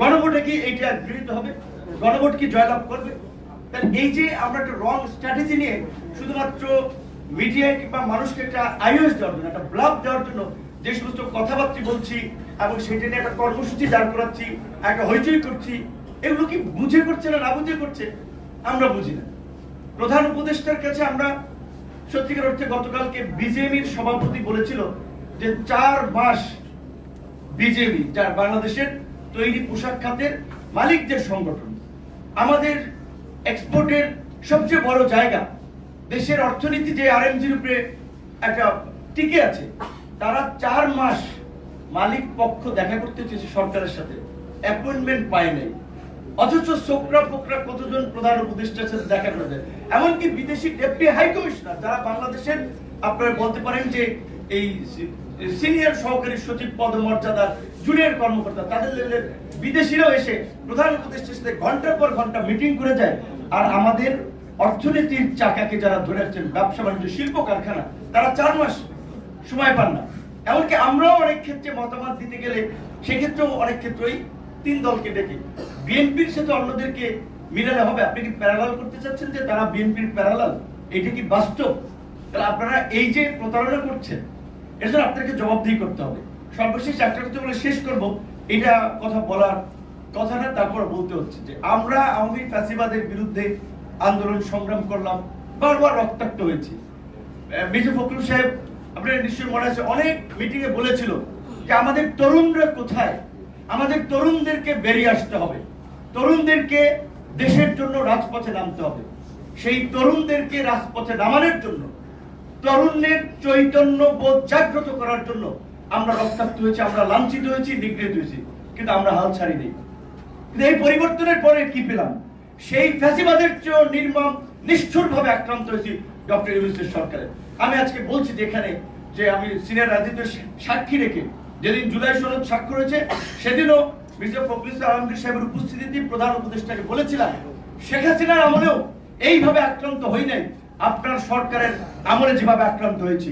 গণভোটে কি এইটা গৃহীত হবে? গণভোট কি জয়লাভ করবে? এই যে আমরা একটা রং স্ট্র্যাটেজি নিয়ে শুধুমাত্র মিডিয়ায় কিংবা মানুষকে একটা আইওএস দেওয়ার জন্য, একটা ব্লাব দেওয়ার জন্য যে সমস্ত কথাবার্তা বলছি এবং সেটা নিয়ে একটা কর্মসূচি দাঁড় করাচ্ছি, একটা হইচই করছি, এগুলো কি বুঝে করছে না না বুঝে করছে? আমরা বুঝি না। প্রধান উপদেষ্টার কাছে আমরা সত্যিকার অর্থে গতকালকে বিজেপির সভাপতি বলেছিল যে চার মাস বিজেপি, যার বাংলাদেশের তৈরি পোশাক খাতের মালিকদের সংগঠন। আমাদের এক্সপোর্টের সবচেয়ে বড় জায়গা, দেশের অর্থনীতি যে আরএমজির উপরে একটা টিকে আছে, তারা চার মাস মালিক পক্ষ দেখা করতে চেয়েছে সরকারের সাথে। অ্যাপয়েন্টমেন্ট পায় নাই। অথচ সোকরা পোকরা কতজন প্রধান উপদেষ্টার সাথে দেখা করে যায় এমনকি বিদেশি ডেপুটি হাই কমিশনার, যারা বাংলাদেশের, আপনারা বলতে পারেন যে এই সিনিয়র সহকারী সচিব পদমর্যাদার জুনিয়র কর্মকর্তা, তাদের বিদেশিরাও এসে প্রধান উপদেষ্টার সাথে ঘণ্টার পর ঘণ্টা মিটিং করে যায়। আর আমাদের অর্থনীতির চাকাকে যারা ধরে রাখছেন, ব্যবসা বাণিজ্য, শিল্প কারখানা, তারা চার মাস সময় পান না। এমনকি আমরাও অনেক ক্ষেত্রে মতামত দিতে গেলে সেক্ষেত্রেও অনেক ক্ষেত্রেই তিন দলকে ডেকে। বিএনপির সাথে অন্যদেরকে মিলালে হবে। আপনি কি প্যারালাল করতে চাচ্ছেন যে তারা বিএনপির প্যারালাল এটা কি বাস্তব? তাহলে আপনারা এই যে প্রতারণা করছেন এর জন্য আপনাদেরকে জবাবদিহি করতে হবে। সর্বশেষ একটা কথা বলে শেষ করব, এটা কথা বলার কথা না, তারপর বলতে হচ্ছে যে আমরা আওয়ামী ফ্যাসিবাদের বিরুদ্ধে আন্দোলন সংগ্রাম করলাম, বারবার রক্তাক্ত হয়েছি। মির্জা ফখরুল সাহেব আপনার নিশ্চয়ই মনে আছে, অনেক মিটিং এ বলেছিল যে আমাদের তরুণরা কোথায়? আমাদের তরুণদেরকে বেরিয়ে আসতে হবে। তরুণদেরকে দেশের জন্য রাজপথে নামতে হবে। সেই তরুণদেরকে রাজপথে নামানোর জন্য তরুণের চৈতন্য বোধ জাগ্রত করার জন্য আমরা রক্তাক্ত হয়েছি, আমরা লাঞ্ছিত হয়েছি, নিগৃহীত হয়েছি। কিন্তু আমরা হাল ছাড়িনি। কিন্তু এই পরিবর্তনের পরে কি পেলাম? সেই ফ্যাসিবাদের চেয়েও নির্মম নিষ্ঠুর ভাবে আক্রান্ত হয়েছি ডক্টর ইউনুসের সরকারে। আমি আজকে বলছি যে এখানে যে আমি সিনিয়র রাজনীতির সাক্ষী রেখে যেদিন জুলাই সনদ স্বাক্ষর হয়েছে, সেদিনও মির্জা ফখরুল আলমগীর সাহেবের উপস্থিতিতে প্রধান উপদেষ্টাকে বলেছিলাম, শেখ হাসিনার আমলেও এইভাবে আক্রান্ত হই নাই। আপনার সরকারের আমলে যেভাবে আক্রান্ত হয়েছি